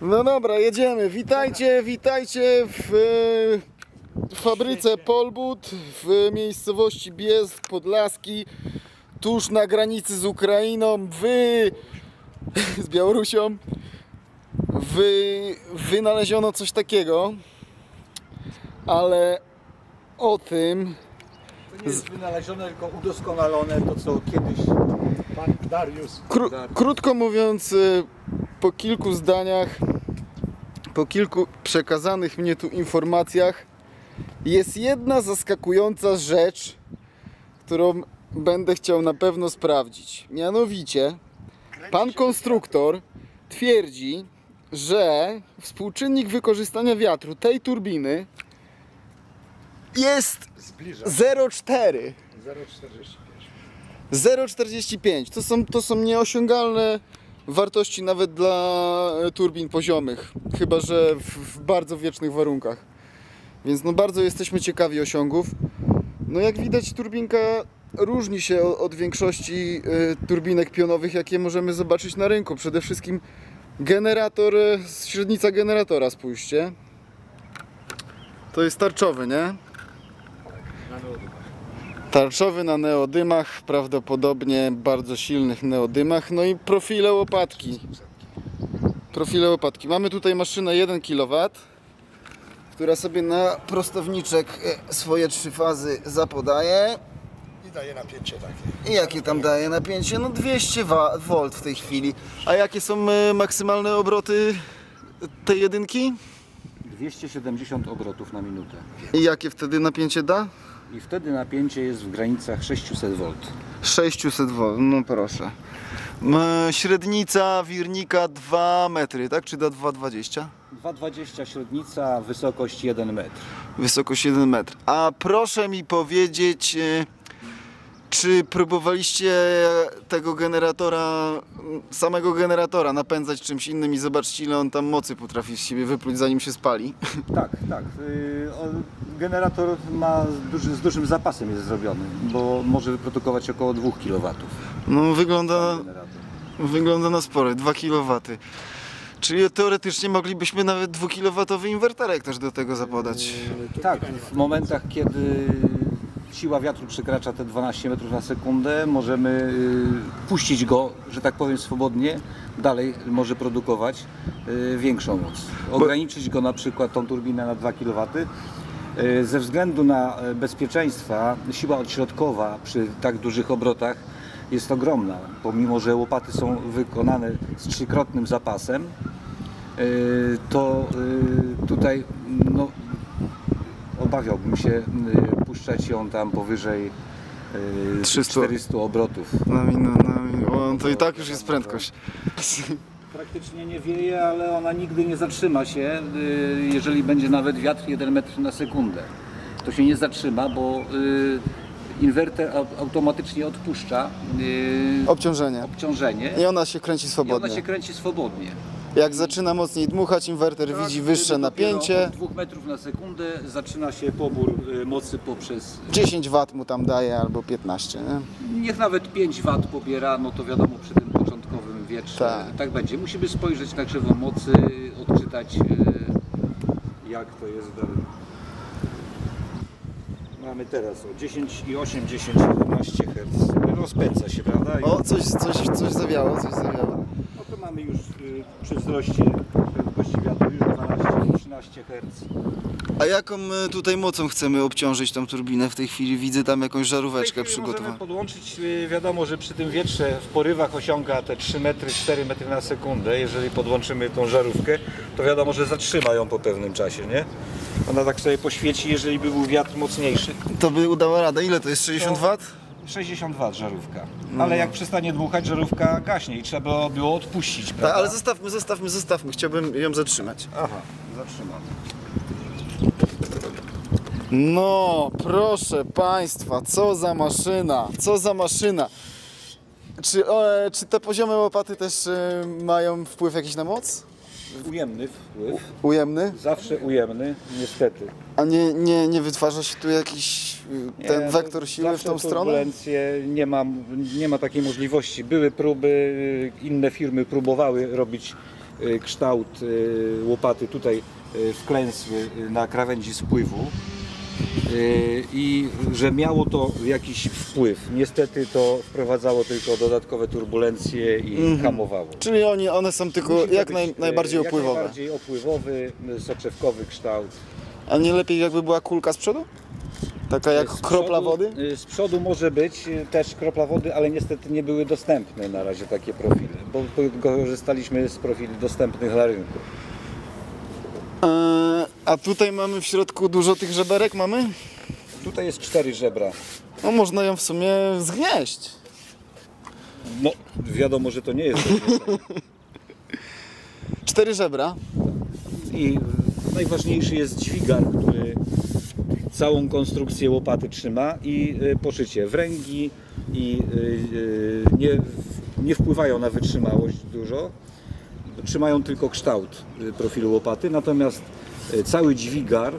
No dobra, jedziemy. Witajcie, witajcie w e, fabryce Polbut w miejscowości Bielsk Podlaski, tuż na granicy z Ukrainą, wy z Białorusią. Wy, wynaleziono coś takiego, ale o tym To nie jest wynalezione, tylko udoskonalone to, co kiedyś pan Dariusz. Kró- Dariusz. krótko mówiąc, y, po kilku zdaniach, po kilku przekazanych mnie tu informacjach, jest jedna zaskakująca rzecz, którą będę chciał na pewno sprawdzić. Mianowicie, pan konstruktor twierdzi, że współczynnik wykorzystania wiatru tej turbiny jest Zbliża 0,4. 0,45. 0,45 to są, to są nieosiągalne wartości nawet dla e, turbin poziomych, chyba że w, bardzo wiecznych warunkach. Więc no bardzo jesteśmy ciekawi osiągów. No jak widać turbinka różni się od większości e, turbinek pionowych, jakie możemy zobaczyć na rynku. Przede wszystkim generator, e, średnica generatora, spójrzcie. To jest tarczowy, nie? Tarczowy na neodymach, prawdopodobnie bardzo silnych neodymach, no i profile łopatki. Profile łopatki. Mamy tutaj maszynę 1 kW, która sobie na prostowniczek e, swoje trzy fazy zapodaje. I daje napięcie takie. I jakie tam daje napięcie? No 200 wa- V w tej chwili. A jakie są e, maksymalne obroty tej jedynki? 270 obrotów na minutę. I jakie wtedy napięcie da? I wtedy napięcie jest w granicach 600 V. 600 V, no proszę. Średnica wirnika 2 metry, tak? Czy da 2,20? 2,20 średnica, wysokość 1 metr. Wysokość 1 metr. A proszę mi powiedzieć, e, czy próbowaliście tego generatora, samego generatora napędzać czymś innym i zobaczcie ile on tam mocy potrafi z siebie wypluć zanim się spali? Tak, tak. On- Generator ma duży, z dużym zapasem jest zrobiony, bo może wyprodukować około 2 kW. No wygląda, wygląda na spore, 2 kW. Czyli teoretycznie moglibyśmy nawet 2 kW inwerterek też do tego zapodać. Tak, w momentach, kiedy siła wiatru przekracza te 12 metrów na sekundę, możemy y, puścić go, że tak powiem, swobodnie, dalej może produkować y, większą moc. Ograniczyć go na przykład tą turbinę na 2 kW. Y, Ze względu na e, bezpieczeństwa siła odśrodkowa przy tak dużych obrotach jest ogromna, pomimo że łopaty są wykonane z trzykrotnym zapasem, to tutaj no, obawiałbym się puszczać ją tam powyżej y, 300. 400 obrotów. Na minę, na minę. O, to i tak już jest prędkość. Praktycznie nie wieje, ale ona nigdy nie zatrzyma się, y, jeżeli będzie nawet wiatr 1 metr na sekundę. To się nie zatrzyma, bo y, inwerter au- automatycznie odpuszcza y, Obciążenie. obciążenie I ona się kręci i ona swobodnie. się kręci swobodnie. Jak zaczyna mocniej dmuchać, inwerter Tak, widzi wyższe napięcie. Od 2 metrów na sekundę zaczyna się pobór y, mocy poprzez 10 W mu tam daje albo 15, nie? Niech nawet 5 W pobiera, no to wiadomo przy tym początkowym wietrze Tak. tak, będzie. Musimy spojrzeć na krzywą mocy, odczytać e, jak to jest dalej. Mamy teraz o 10,8, 10, 11 Hz. Rozpędza się, prawda? I, O, coś, coś, coś zawiało, coś zawiało. no to mamy już y, przy wzroście prędkości wiatru już 12, 13 Hz. A jaką my tutaj mocą chcemy obciążyć tą turbinę w tej chwili? Widzę tam jakąś żaróweczkę Możemy przygotowaną. podłączyć, y, wiadomo, że przy tym wietrze w porywach osiąga te 3 metry, 4 metry na sekundę. Jeżeli podłączymy tą żarówkę, to wiadomo, że zatrzyma ją po pewnym czasie, nie? Ona tak sobie poświeci, jeżeli by był wiatr mocniejszy. To by udała radę. Ile to jest? 60 W? 60 W żarówka. Ale jak przestanie dmuchać, żarówka gaśnie i trzeba było odpuścić, prawda? ale zostawmy, zostawmy, zostawmy. Chciałbym ją zatrzymać. Aha, zatrzymam. No, proszę Państwa, co za maszyna, co za maszyna. Czy, e, czy te poziome łopaty też e, mają wpływ jakiś na moc? Ujemny wpływ, Ujemny? zawsze ujemny, niestety. A nie, nie, nie wytwarza się tu jakiś y, ten Nie, wektor siły w tą stronę? Nie ma, nie ma takiej możliwości. Były próby, inne firmy próbowały robić y, kształt y, łopaty tutaj y, wklęsły y, na krawędzi spływu y, i że miało to jakiś wpływ. Niestety to wprowadzało tylko dodatkowe turbulencje i hamowało. Czyli oni, one są tylko jak naj, e, najbardziej jak opływowe. najbardziej opływowy, y, soczewkowy kształt. A nie lepiej jakby była kulka z przodu? Taka jak Z kropla przodu- wody? y, Z przodu może być y, też kropla wody, ale niestety nie były dostępne na razie takie profile, bo korzystaliśmy z profili dostępnych na rynku. Eee, a tutaj mamy w środku dużo tych żeberek mamy? Tutaj jest cztery żebra. No można ją w sumie zgnieść. No, wiadomo, że to nie jest. Cztery żebra. I najważniejszy jest dźwigar, który całą konstrukcję łopaty trzyma i y, poszycie wręgi i y, y, nie, nie wpływają na wytrzymałość dużo. Trzymają tylko kształt profilu łopaty, natomiast cały dźwigar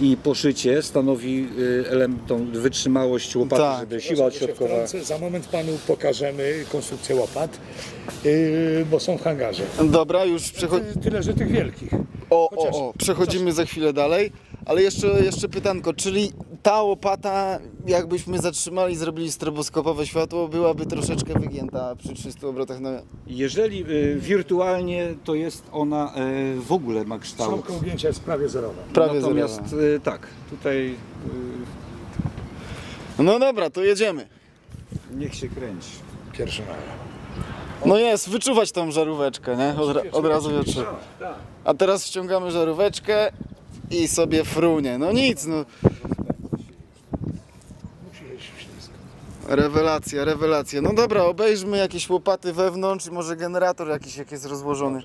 i poszycie stanowi y, element, tą wytrzymałość łopaty, Tak. żeby siła odśrodkowa. Za moment panu pokażemy konstrukcję łopat, yy, bo są w hangarze. Dobra, już przechodzimy. Tyle, że tych wielkich. O, Chociaż- o, o, przechodzimy za chwilę dalej. Ale jeszcze, jeszcze pytanko, czyli ta łopata, jakbyśmy zatrzymali, zrobili stroboskopowe światło, byłaby troszeczkę wygięta przy 300 obrotach na... Jeżeli y, wirtualnie to jest ona y, w ogóle ma kształt. Szalka ujęcia jest prawie zerowa. Prawie Natomiast zerowa. y, tak, tutaj No dobra, to jedziemy. y, niech się kręci. Pierwszy raz. No jest, wyczuwać tą żaróweczkę, nie? Od, ra- od razu wyczuć. A teraz ściągamy żaróweczkę i sobie frunie. No nic, no. Rewelacja, rewelacja. No dobra, obejrzmy jakieś łopaty wewnątrz i może generator jakiś jak jest rozłożony.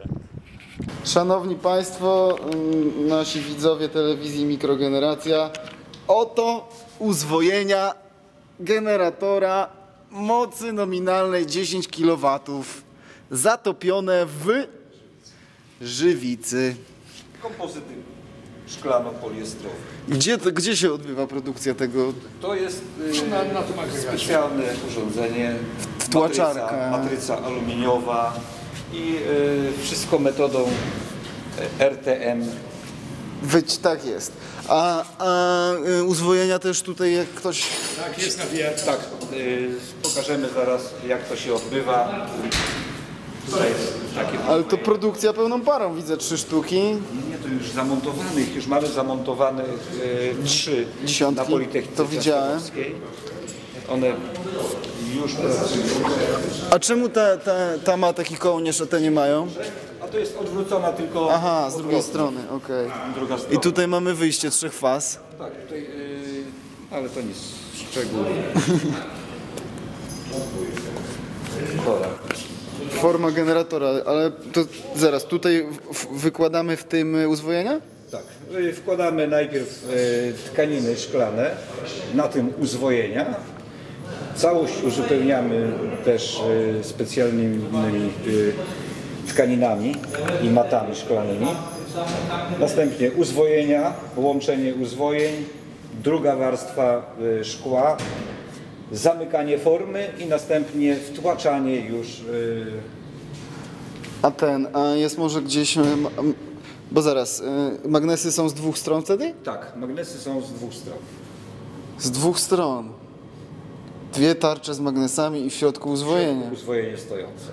Szanowni Państwo, ym, nasi widzowie telewizji Mikrogeneracja, oto uzwojenia generatora mocy nominalnej 10 kW zatopione w żywicy. Kompozyty szklano-poliestrowe. Gdzie, to, gdzie się odbywa produkcja tego? To jest y, Na, na specjalne urządzenie, Wtłaczarka. matryca, matryca aluminiowa i y, wszystko metodą y, RTM. Być, tak jest. A, a y, uzwojenia też tutaj jak ktoś... Tak, jest nawijacz. Tak, y, pokażemy zaraz jak to się odbywa. Tutaj jest takie Ale to produkcja pełną parą, widzę trzy sztuki. Już zamontowanych, już mamy zamontowane e, trzy Dziesiątki, na Politechnice to widziałem. One już. A czemu ta, ta, ta ma taki kołnierz, a te nie mają? A to jest odwrócona tylko Aha, z drugiej strony, okej. Druga strona. I tutaj mamy wyjście trzech faz. Tak, tutaj, e, ale to nic szczegółów. Dobra. Forma generatora, ale to zaraz, tutaj wykładamy w tym uzwojenia? Tak, y, wkładamy najpierw e, tkaniny szklane, na tym uzwojenia. Całość uzupełniamy też e, specjalnymi e, tkaninami i matami szklanymi. Następnie uzwojenia, łączenie uzwojeń, druga warstwa szkła, zamykanie formy i następnie wtłaczanie już e, A ten, a jest może gdzieś... y, Bo zaraz, y, magnesy są z dwóch stron wtedy? Tak, magnesy są z dwóch stron. Z dwóch stron. Dwie tarcze z magnesami i w środku uzwojenie. Uzwojenie stojące.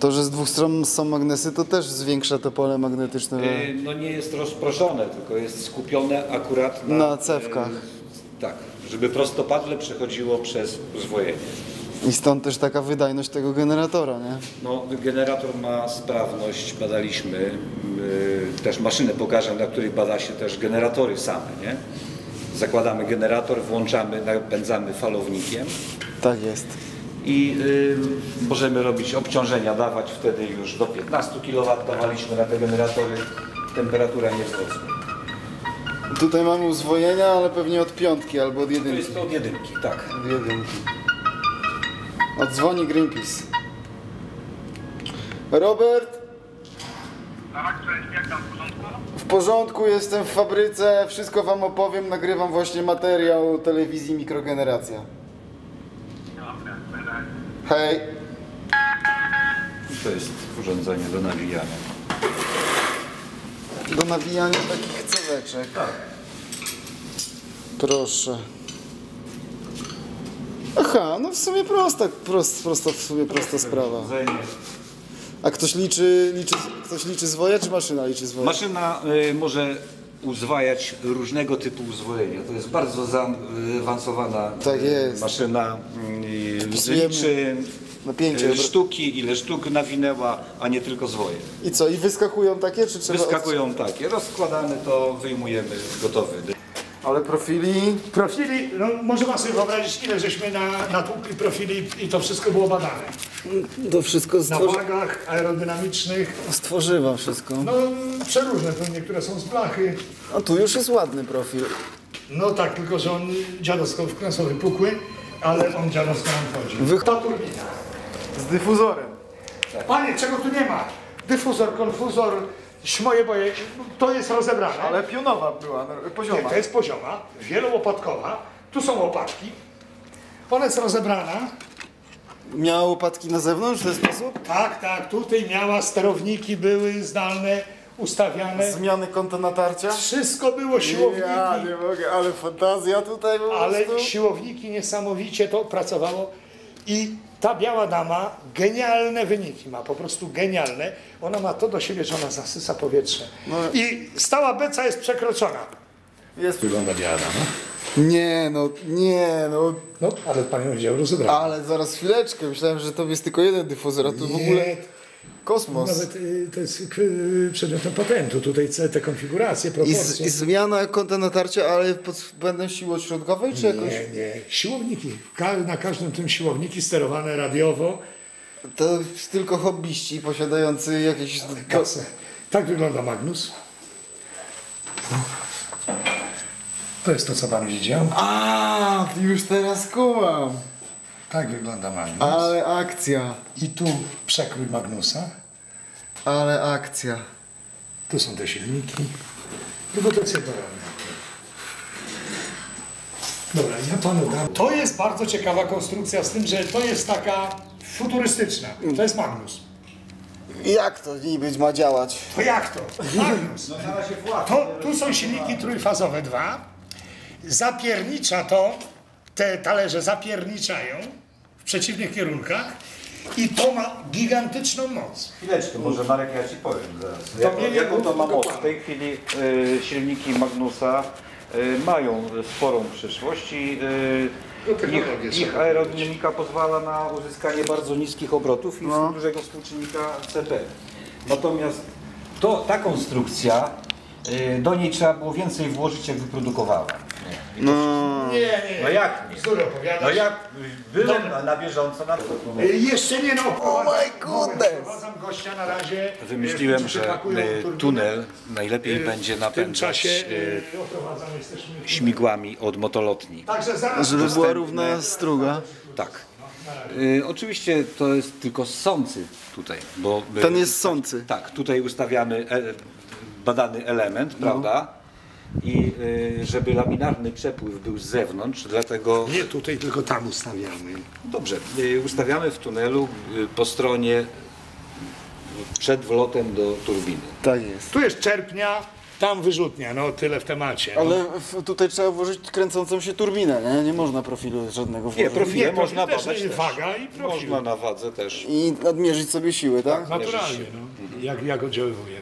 To, że z dwóch stron są magnesy, to też zwiększa to pole magnetyczne. No nie jest rozproszone, tylko jest skupione akurat na, Na cewkach. Tak, żeby prostopadle przechodziło przez uzwojenie. I stąd też taka wydajność tego generatora, nie? No, generator ma sprawność, badaliśmy, y, też maszynę pokażę, na których bada się też generatory same, nie? Zakładamy generator, włączamy, napędzamy falownikiem Tak jest. i y, możemy robić obciążenia, dawać wtedy już do 15 kW dawaliśmy na te generatory, temperatura nie wzrosła. Tutaj mamy uzwojenia, ale pewnie od piątki albo od To jedynki. jest to od jedynki, tak. Od jedynki. Odzwoni Greenpeace. Robert? Tak, cześć, jak tam w porządku? W porządku, jestem w fabryce, wszystko wam opowiem, nagrywam właśnie materiał telewizji Mikrogeneracja. Hej. To jest urządzenie do nawijania. Do nawijania takich ceweczek. Tak. Proszę. Aha, no w sumie prosta, prost, prosta, w sumie prosta sprawa. A ktoś liczy, liczy, ktoś liczy zwoje, czy maszyna liczy zwoje? Maszyna y, może uzwajać różnego typu uzwojenia. To jest bardzo zaawansowana Tak y, jest. maszyna. Y, liczy napięcie. y, sztuki, ile sztuk nawinęła, a nie tylko zwoje. I co, i wyskakują takie, czy trzeba... Wyskakują takie, rozkładane to wyjmujemy gotowy. Ale profili... Profili, no może pan sobie wyobrazić, ile żeśmy na, natłukli profili i to wszystko było badane. To wszystko Na stworzy... wagach aerodynamicznych, stworzywa wszystko. no przeróżne, to niektóre są z blachy. A tu już jest ładny profil. No tak, tylko że on dziadowsko wkręsło wypukły, ale on dziadowsko nam chodzi. Wy- Ta turbina. Z dyfuzorem. Panie, czego tu nie ma? Dyfuzor, konfuzor, śmoje boje, to jest rozebrane. Ale pionowa była, no, Nie, pozioma. to jest pozioma, wielołopatkowa. Tu są łopatki. Ona jest rozebrana. Miała łopatki na zewnątrz w ten sposób? Tak, tak, tutaj miała sterowniki, były zdalne, ustawiane. Zmiany kąta natarcia? Wszystko było siłowniki. Ja nie mogę, ale fantazja tutaj po Ale siłowniki niesamowicie to pracowało i ta biała dama genialne wyniki ma, po prostu genialne. Ona ma to do siebie, że ona zasysa powietrze. No. I stała beca jest przekroczona. Jest... Wygląda biała dama. Nie no, nie no. No, ale pan ją wziął rozebrany. Ale zaraz chwileczkę, myślałem, że to jest tylko jeden dyfuzor, a tu w ogóle kosmos. Nawet y, to jest k- przedmiotem patentu, tutaj te, konfiguracje, I, proporcje. I zmiana kąta natarcia, ale pod względem siły odśrodkowej, czy jakoś? Nie, nie. Siłowniki. Na każdym tym siłowniki sterowane radiowo. To tylko hobbyści posiadający jakieś... Kasę. Tak wygląda Magnus. To jest to, co pan widział. A, już teraz kumam. Tak wygląda Magnus. Ale akcja, I tu przekrój Magnusa. ale akcja. Tu są te silniki. No bo to jest jedno Dobra, ja panu dam. To jest bardzo ciekawa konstrukcja z tym, że to jest taka futurystyczna. To jest Magnus. Jak to niby ma działać? To jak to? Magnus. To, tu są silniki trójfazowe dwa. Zapiernicza to, te talerze zapierniczają w przeciwnych kierunkach i to ma gigantyczną moc. Chwileczkę, może Marek ja Ci powiem zaraz. To Jaką, jaką to ma moc? W tej chwili y, silniki Magnusa y, mają sporą przyszłość i No, y, technologie ich, ich aerodynamika pozwala na uzyskanie bardzo niskich obrotów i No. dużego współczynnika CP. Natomiast to, ta konstrukcja, y, do niej trzeba było więcej włożyć, jak wyprodukowała. No. Nie, nie. No jak nie? Bzdury opowiadasz. No jak byłem na, na bieżąco na Y, Jeszcze nie no. Oh my goodness. Prowadzam gościa na razie. Wymyśliłem, y, że y, tunel najlepiej będzie napędzać czasie śmigłami od motolotni. Także zaraz. Żeby była równa struga. Tak. Y, oczywiście to jest tylko sący tutaj, bo Ten jest sący. tak, tutaj ustawiamy e, badany element, No. prawda? I y, żeby laminarny przepływ był z zewnątrz, dlatego Nie tutaj, tylko tam ustawiamy. dobrze, y, ustawiamy w tunelu y, po stronie przed wlotem do turbiny. Tak jest. Tu jest czerpnia, tam wyrzutnia, no tyle w temacie. no. Ale w, tutaj trzeba włożyć kręcącą się turbinę, nie? Nie można profilu żadnego włożyć. Nie, profile Nie, można też, badać i też. waga i profil. Można na wadze też. I nadmierzyć sobie siły, tak? Naturalnie, no. Jak, jak oddziaływuje.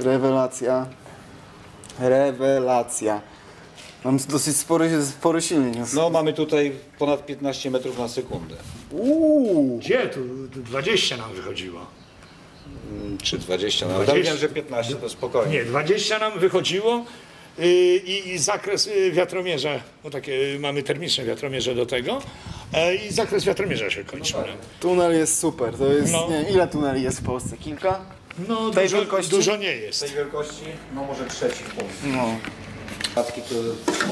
Rewelacja. Rewelacja. Mam dosyć spory, spory silnik. No mamy tutaj ponad 15 metrów na sekundę. Uuu. Gdzie? Tu 20 nam wychodziło. Czy 20, no, 20. wiem, że 15 to spokojnie. Nie, 20 nam wychodziło yy, i, i zakres yy, wiatromierza, bo takie yy, mamy termiczne wiatromierze do tego e, i zakres wiatromierza się kończył. nam. Tunel jest super. To jest, No. nie ile tuneli jest w Polsce? Kilka? No Tej dużo, wielkości? dużo nie Z jest. tej wielkości, no może trzeci punkt. No. Przypadki to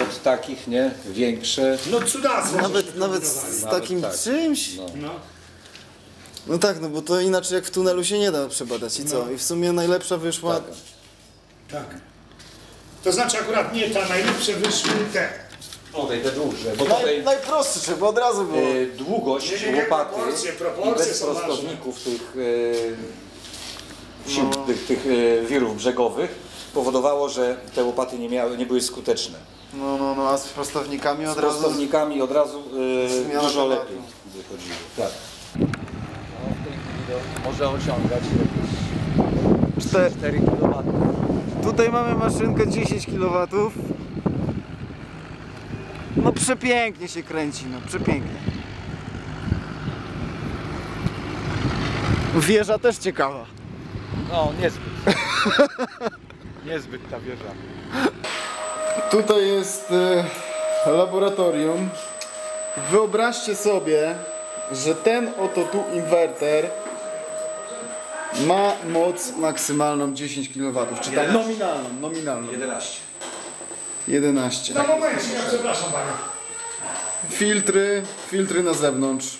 od takich, nie? Większe. No cudactwo. Nawet, nawet z Nawet takim tak. czymś? No. No. No tak, no bo to inaczej jak w tunelu się nie da przebadać. I co? I w sumie najlepsza wyszła... Tak. To znaczy akurat nie ta najlepsze wyszły te. Tutaj te dłuższe, bo Naj, tutaj najprostsze, żeby od razu było. e, długość Nie, nie, nie, łopaty proporcje, i proporcje bez są ważne. prostowników tych e, sił, tych, tych e, wirów brzegowych powodowało, że te łopaty nie, miały, nie były skuteczne. No, no, no, a z prostownikami Z od razu... prostownikami od razu Zmiana dużo tematu. lepiej wychodziło. Tak. No, w tej chwili to może osiągać jakieś Czte- 4 kW. Tutaj mamy maszynkę 10 kW. No przepięknie się kręci, no przepięknie. Wieża też ciekawa. No, niezbyt. niezbyt ta wieża. Tutaj jest e, laboratorium. Wyobraźcie sobie, że ten oto tu inwerter ma moc maksymalną 10 kW, czy tam nominalną, nominalną 11. 11. No moment, ja przepraszam pana. Filtry, filtry na zewnątrz.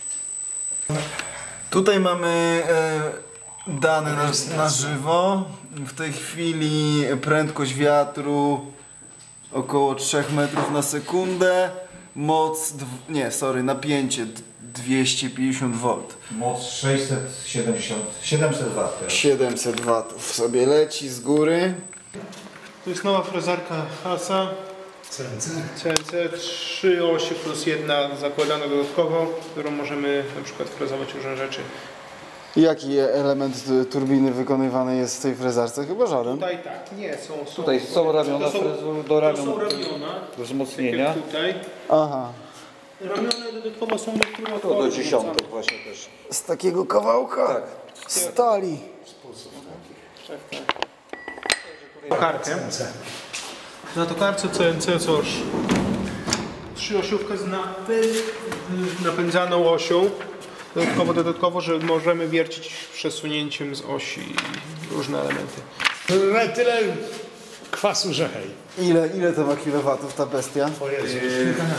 Tutaj mamy e, dane na, na żywo. W tej chwili prędkość wiatru około 3 metrów na sekundę. Moc, nie, sorry, napięcie d- 250 V. Moc 670, 700 W. 700 W sobie leci z góry. To jest nowa frezarka Hasa CNC. CNC 3 osi plus jedna zakładana dodatkowo, którą możemy na przykład frezować różne rzeczy. Jaki element y, turbiny wykonywany jest w tej frezarce? Chyba żaden. Tutaj tak, nie, są, są Tutaj są ramiona to są, do to ramion są ramiona, do tak wzmocnienia. tutaj. Aha. Ramiona dodatkowo są do którego To do dziesiątek właśnie też. Z takiego kawałka Tak. stali. Tokarkę. Na tokarce CNC coś trzyosiówkę z napę- napędzaną osią. Dodatkowo, dodatkowo, że możemy wiercić przesunięciem z osi różne elementy. Tyle, tyle kwasu, że hej. Ile, ile to ma kilowatów ta bestia? O Jezu.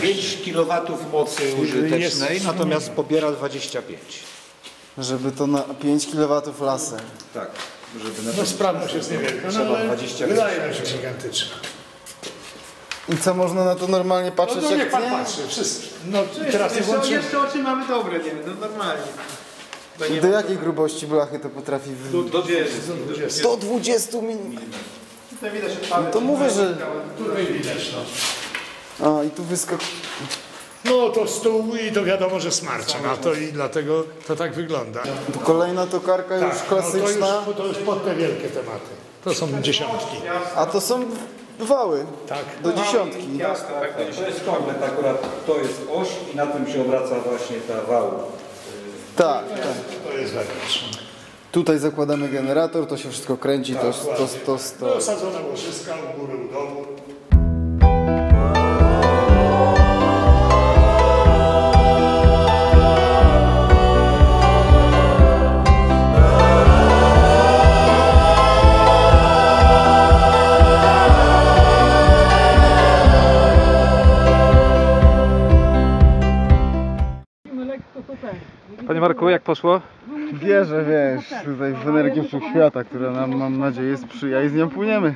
5 kW mocy użytecznej, natomiast pobiera 25. Żeby to na 5 kW lasem. Tak, żeby na No sprawność jest niewielka, no Trzeba ale 25. wydaje nam się gigantyczna. I co można na to normalnie No patrzeć to niech jak pan nie? patrzy, wszyscy. No teraz nie włączymy. oczy mamy dobre, nie no normalnie. Do jakiej grubości blachy to potrafi wy... Do 20. 120 min. Tutaj widać No to mówię, że... Tutaj widać, no. A i tu wyskakuje. No to stół i to wiadomo, że smarcza. No to i dlatego to tak wygląda. Tu kolejna tokarka już Tak, no to, klasyczna. już, to już pod te wielkie tematy. To są dziesiątki. A to są wały. Tak. Do dziesiątki. To jest komplet akurat, to jest oś i na tym się obraca właśnie ta wał. Tak, tak. To jest wewnątrz. Tutaj zakładamy generator, to się wszystko kręci, to, to, to, to, Osadzone łożyska u góry, u dołu. Marku, jak poszło? Wierzę, wiesz, tutaj w energię wszechświata, która nam, mam nadzieję, sprzyja i z nią płyniemy.